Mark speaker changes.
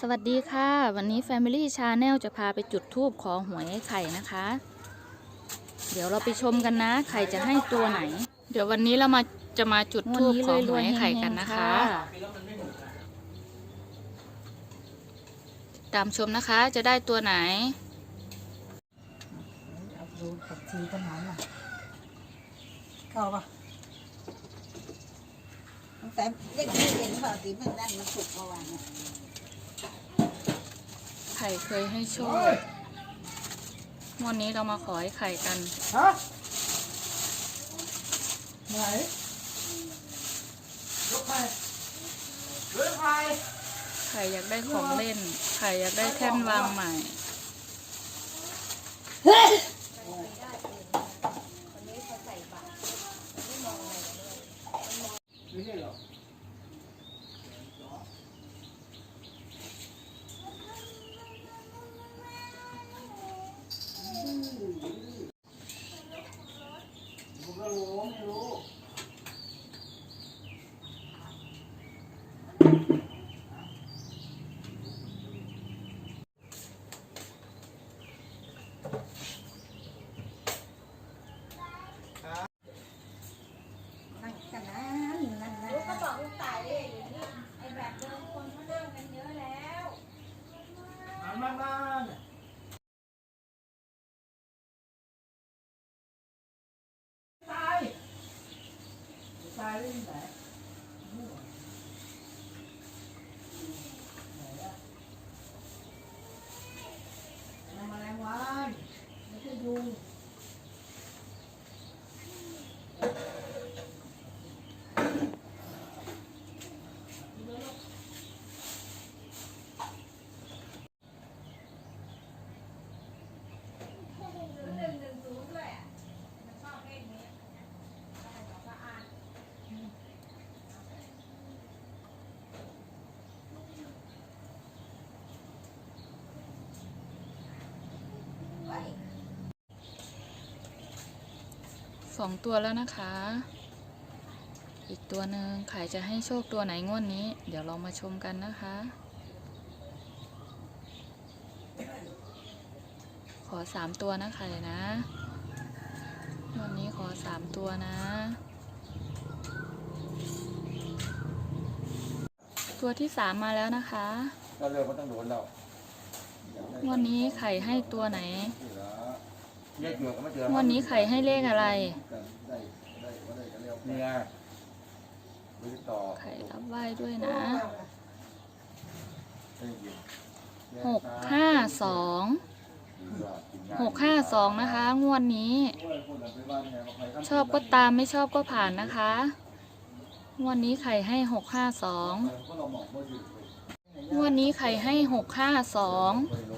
Speaker 1: สวัสดีค่ะ วันนี้ Family Channel จะพาไปจุดทูบขอหวยไอ้ไข่นะคะ เดี๋ยวเราไปชมกันนะ ไข่จะให้ตัวไหน เดี๋ยววันนี้เรามาจะมาจุดทูบขอหวยไอ้ไข่กันนะคะ ตามชมนะคะจะได้ตัวไหน
Speaker 2: เอาดูผักชีต้นน้ำน่ะเข้าปะตั้งแต่เด็กที่เห็นเปล่าตีมันนั่นมันสุกเมื่อวานเนี่ย
Speaker 1: ไข่เคยให้โชควันนี้เรามาขอไอ้ไข่กัน
Speaker 2: ฮะไหนยกไปยกไป
Speaker 1: ไข่อยากได้ของเล่น ไข่อยากได้แท่นวางใหม่
Speaker 2: ไม่ใช่หรอ นั่งกันนะนั่นนะลูกก็บอกลูกตายเลยอยู่นี่ไอ้แบบเดิมคนเขานั่งกันเยอะแล้วอันมาบ้านตาย ตายได้ยังไงแมลงวันไม่ใช่ยุง
Speaker 1: สองตัวแล้วนะคะ อีกตัวหนึ่งไข่จะให้โชคตัวไหนงวดนี้ เดี๋ยวเรามาชมกันนะคะ ขอสามตัวนะไข่นะงวันนี้ขอสามตัวนะ ตัวที่สามมาแล้วนะคะ
Speaker 3: ก็เริ่มมันต้องโดนแล้ว
Speaker 1: งวันนี้ไข่ให้ตัวไหน วันนี้ไข่ให้เลขอะไร
Speaker 3: ได้ได้ก็ได้ก็เรียกเนี่ยไปต่อ
Speaker 1: ไข่รับไหว้ด้วยนะ
Speaker 3: ได้ยิน
Speaker 1: หกห้าสองหกห้าสองนะคะ งวดนี้ ชอบก็ตามไม่ชอบก็ผ่านนะคะ งวดนี้ไข่ให้หกห้าสองงวดนี้ไข่ให้หกห้าสอง
Speaker 3: เ